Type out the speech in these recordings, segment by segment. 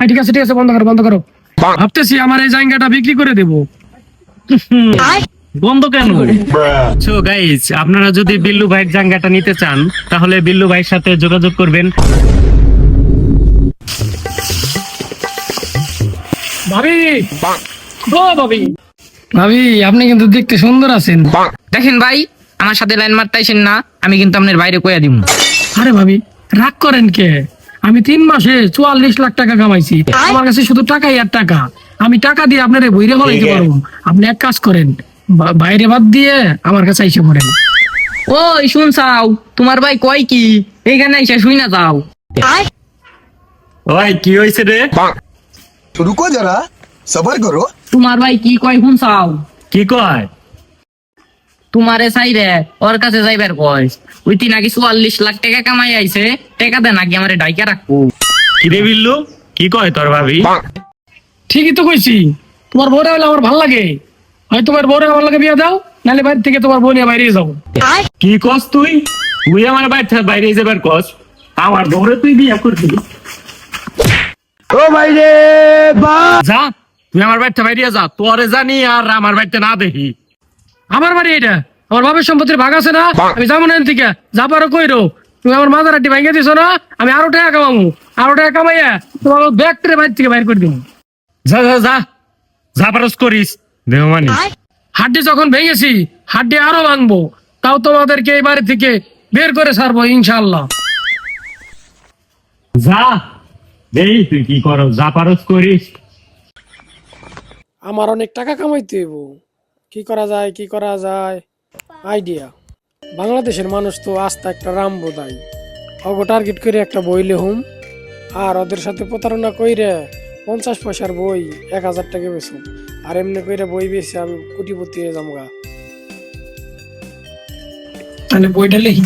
ঠিক আছে ঠিক আছে বন্ধ করো বন্ধ করো। ভাবতেছি আমার এই জায়গাটা বিক্রি করে দেবো। বন্ধ কেন? সো গাইজ আপনারা যদি বিল্লু ভাইয়ের জাঙ্গাটা নিতে চান তাহলে বিল্লু ভাইয়ের সাথে যোগাযোগ করবেন। ভাবি! ও ভাবি! ভাবি আপনি কিন্তু দেখতে সুন্দর আছেন। দেখেন ভাই আমার সাথে লাইন মারতাইছেন না আমি কিন্তু আপনার বাইরে কইয়া দিব আরে ভাবি রাগ করেন কে? আমি তিন মাসে চুয়াল্লিশ লাখ টাকা কামাইছি। আমার কাছে শুধু টাকাই আর টাকা। আমি টাকা দিয়ে আপনার বইরে হলাইতে পারব। আপনি এক কাজ করেন বাইরে বাদ দিয়ে আমার কাছে আইসে পড়েন। ওই শুন সাও তোমার ভাই কয় কি? এখানে আইসা শুই না যাও। ভাই কি হয়েছে রে? রুকো যারা সবার করো। তোমার ভাই কি কয় শুন সাও কি কয়? তোমারে চাই রে ওর কাছে যাইবার কয়। ওই তিন নাকি চুয়াল্লিশ লাখ টাকা কামাই আইছে টাকা দেন নাকি আমার ডাইকা রাখব বিল্লু কি কয় তোর ভাবি? ঠিকই তো কইছি তোমার বউরা হলে আমার ভালো লাগে। হয় তোমার আমার লাগে দাও বাইরে থেকে তোমার বউ নিয়ে বাইরে কি কস তুই? তুই আমার বাইরে বাইরে যাবার কস। আমার বউরে তুই করবি। ও বাইরে যা তুই আমার বাইরে যা তোরে জানি আর আমার বাড়িতে না দেখি। আমার বাড়ি এটা আমার বাবার সম্পত্তির ভাগ আছে না? আমি যাব না থেকে যা পারো কইরো। তুমি আমার মাথার আড্ডি ভাঙিয়ে দিছো না? আমি আরও টাকা কামাবো আরও টাকা কামাইয়া তোমার ব্যাগ করে বাড়ি থেকে বাইর করে দিব যা যা যা। যা পারস করিস। দেহমানি হাড্ডি যখন ভেঙেছি হাড্ডি আরও ভাঙবো। তাও তোমাদেরকে এই বাড়ি থেকে বের করে ছাড়বো ইনশাল্লাহ যা। এই তুই কি করো? যা পারস করিস। আমার অনেক টাকা কামাইতে হইব। কি করা যায় কি করা যায়? আইডিয়া। বাংলাদেশের মানুষ তো আস্তা একটা রাম বোধাই অগ টার্গেট করে একটা বই লেহুম, আর ওদের সাথে প্রতারণা কইরে পঞ্চাশ পয়সার বই এক হাজার টাকা বেচুম, আর এমনি কইরে বই বেচে আমি কোটিপতি হয়ে যাব গা তাহলে বইটা লিখি।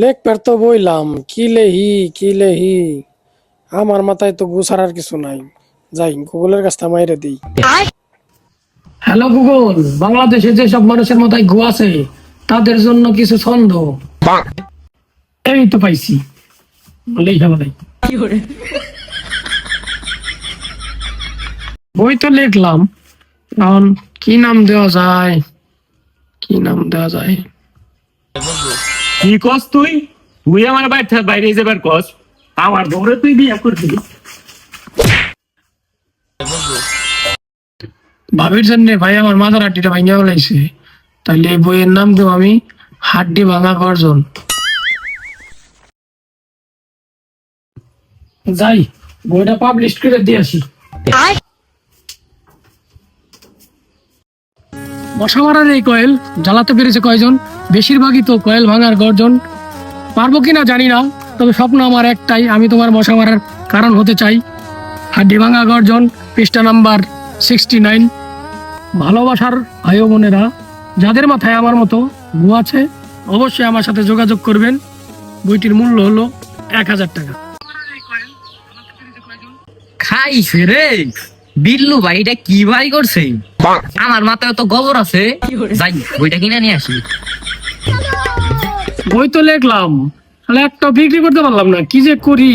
লেখ পের তো বইলাম কি লেহি কি লেহি? আমার মাথায় তো গুছার আর কিছু নাই। যাই গুগলের কাছটা মাইরে দিই। হ্যালো গুগল বাংলাদেশে যে সব মানুষের মাথায় গু আছে তাদের জন্য কিছু ছন্দ। এই তো পাইছি। লেখা বলাই বই তো লিখলাম। এখন কি নাম দেওয়া যায়? কি নাম দেওয়া যায়? কি কস তুই? তুই আমার থেকে বাইরে যাবার কস। আমার দৌড়ে তুই বিয়ে করবি? ভাবির জন্য ভাই আমার মাথার হাড্ডিটা ভাঙিয়া বলাইছে তাহলে এই বইয়ের নাম দেব আমি হাড্ডি ভাঙা গর্জন। যাই বইটা পাবলিশ করে দিয়ে আসি। মশা মারার এই কয়েল জ্বালাতে পেরেছে কয়জন? বেশিরভাগই তো কয়েল ভাঙার গর্জন। পারব কিনা জানি না, তবে স্বপ্ন আমার একটাই, আমি তোমার মশা মারার কারণ হতে চাই। হাড্ডি ভাঙা গর্জন, পৃষ্ঠা নাম্বার সিক্সটি নাইন। ভালোবাসার ভাই বোনেরা, যাদের মাথায় আমার মতো গু আছে, অবশ্যই আমার সাথে যোগাযোগ করবেন। বইটির মূল্য হলো এক হাজার টাকা। খাইছে রে। বিল্লু ভাই, এটা কি ভাই করছে? আমার মাথায় তো গোবর আছে। যাই বইটা কিনে নিয়ে আসি। বই তো লিখলাম। তাহলে একটা বিক্রি করতে পারলাম না কি যে করি?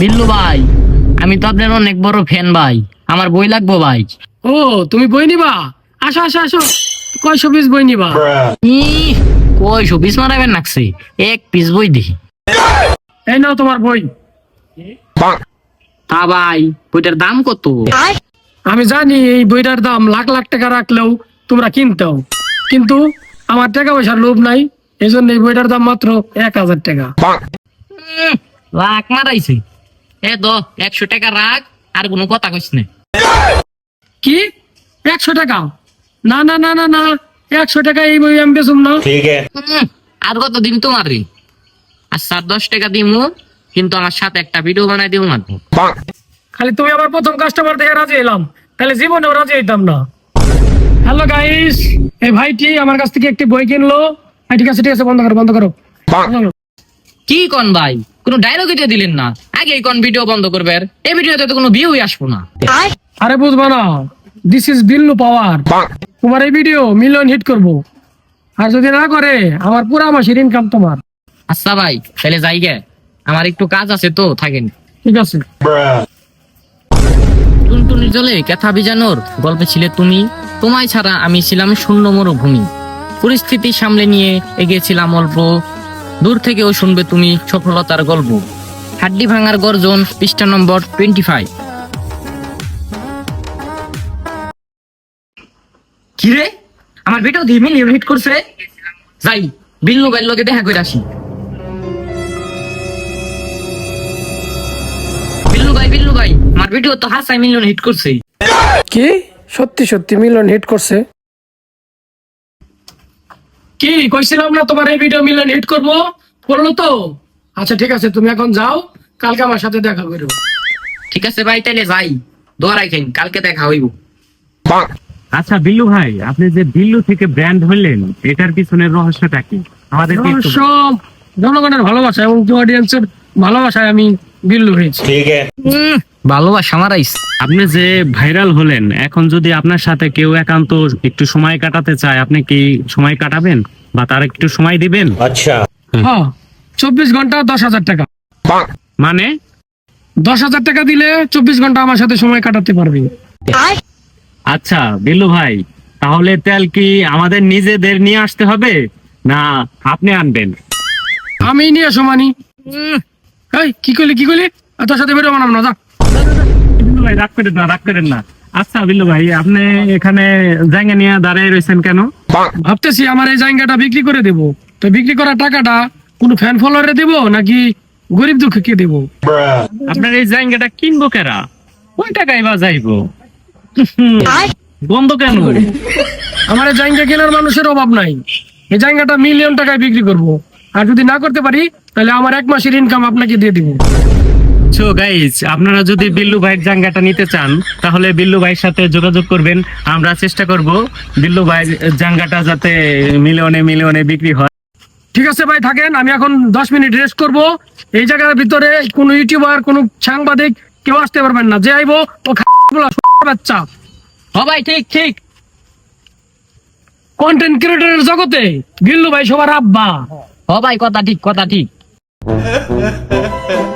বিল্লু ভাই আমি তো আপনার অনেক বড় ফ্যান ভাই। আমার বই লাগবো ভাই। ও তুমি বই নিবা? আসো আসো আসো। কয়শো পিস বই নিবা? ই কয়শো পিস মারাবেন নাকছে। এক পিস বই দেখি। এই নাও তোমার বই। তা ভাই বইটার দাম কত? আমি জানি এই বইটার দাম লাখ লাখ টাকা রাখলেও তোমরা কিনতেও। কিন্তু আমার টাকা পয়সার লোভ নাই এই জন্য এই বইটার দাম মাত্র এক হাজার টাকা। লাখ মারাইছে। এ দ একশো টাকা রাখ আর কোনো কথা কইস না। কি? একশো টাকা? না না না না না একশো টাকা এই বই আমি বেচুম না। আর কত দিন তোমার রে আর সাত দশ টাকা দিমু। কিন্তু আমার সাথে একটা ভিডিও বানাই দিও মাত্র খালি তুমি আমার প্রথম কাস্টমার দেখে রাজি এলাম তাহলে জীবনেও রাজি হইতাম না। হ্যালো গাইস এই ভাইটি আমার কাছ থেকে একটি বই কিনলো। হ্যাঁ, ঠিক আছে ঠিক আছে বন্ধ করো বন্ধ করো। কি কন ভাই? কোনো ডায়লগ এটা দিলেন না। আগে কোন ভিডিও বন্ধ করবে। এই ভিডিওতে তো কোনো ভিউই আসব না। আরে বুঝবা না দিস ইজ বিল্লু পাওয়ার। তোমার এই ভিডিও মিলিয়ন হিট করব। আর যদি না করে আমার পুরা মাসের ইনকাম তোমার। আচ্ছা ভাই তাহলে যাই গে। আমার একটু কাজ আছে তো থাকেন। ঠিক আছে। টুনটুনির জলে কেথা বিজানোর গল্পে ছিলে তুমি? তোমায় ছাড়া আমি ছিলাম শূন্য মরুভূমি। পরিস্থিতি সামলে নিয়ে এগিয়েছিলাম অল্প। দূর থেকেও শুনবে তুমি সফলতার গল্প। হাড্ডি ভাঙার গর্জন পৃষ্ঠা নম্বর টোয়েন্টি ফাইভ কিরে আমার ভিডিও দিয়ে মিলিয়ন হিট করছে যাই বিল্লু বাইর লগে দেখা করে আসি। ভিডিও তো হাসাই মিলিয়ন হিট করছে। কি? সত্যি সত্যি মিলিয়ন হিট করছে। কি কইছিলাম না তোমার এই ভিডিও মিলিয়ন হিট করব? করল তো। আচ্ছা ঠিক আছে তুমি এখন যাও কালকে আমার সাথে দেখা করো। ঠিক আছে ভাই তাহলে যাই। দোয়া রাখেন কালকে দেখা হইব। আচ্ছা বিল্লু ভাই আপনি যে বিল্লু থেকে ব্র্যান্ড হলেন এটার পিছনের রহস্যটা কি? আমাদের সব জনগণের ভালোবাসা এবং অডিয়েন্সের ভালোবাসায় আমি হয়েছি ভালোবাসা আমার আইস। আপনি যে ভাইরাল হলেন এখন যদি আপনার সাথে কেউ একান্ত একটু সময় কাটাতে চায় আপনি কি সময় কাটাবেন? বা তার একটু সময় দিবেন? হ্যাঁ চব্বিশ ঘণ্টা দশ হাজার টাকা। মানে? দশ হাজার টাকা দিলে চব্বিশ ঘণ্টা আমার সাথে সময় কাটাতে পারবে। আচ্ছা বিল্লু ভাই তাহলে তেল কি আমাদের নিজেদের নিয়ে আসতে হবে? না আপনি আনবেন। আমি নিয়ে সমানি কি করলি কি করলি তোর সাথে বেরো বানাম না যা। বিল্লু ভাই রাগ করেন না রাগ করেন না। আচ্ছা বিল্লু ভাই আপনি এখানে জায়গা নিয়ে দাঁড়িয়ে রয়েছেন কেন? ভাবতেছি আমার এই জায়গাটা বিক্রি করে দেব। তো বিক্রি টাকাটা কোন ফ্যান ফলোয়ারে দেব নাকি গরিব দুঃখকে দেব? আপনার এই জায়গাটা কিনবো কেরা? ওই টাকাই বা যাইবো বন্ধ কেন? আমার এই জায়গা কেনার মানুষের অভাব নাই। এই জায়গাটা মিলিয়ন টাকায় বিক্রি করব। আর যদি না করতে পারি তাহলে আমার এক মাসের ইনকাম আপনাকে দিয়ে দিব। সো গাইজ আপনারা যদি বিল্লু ভাইয়ের জায়গাটা নিতে চান তাহলে বিল্লু ভাইয়ের সাথে যোগাযোগ করবেন। আমরা চেষ্টা করব বিল্লু ভাইয়ের জায়গাটা যাতে মিলিয়নে মিলিয়নে বিক্রি হয়। ঠিক আছে ভাই থাকেন আমি এখন দশ মিনিট রেস্ট করব। এই জায়গার ভিতরে কোনো ইউটিউবার কোনো সাংবাদিক কেউ আসতে পারবেন না। যে আইবো ও বাচ্চা। হ ভাই ঠিক ঠিক। কন্টেন্ট ক্রিয়েটরের জগতে বিল্লু ভাই সবার আব্বা। হ ভাই কথা ঠিক কথা ঠিক। Ha ha ha ha!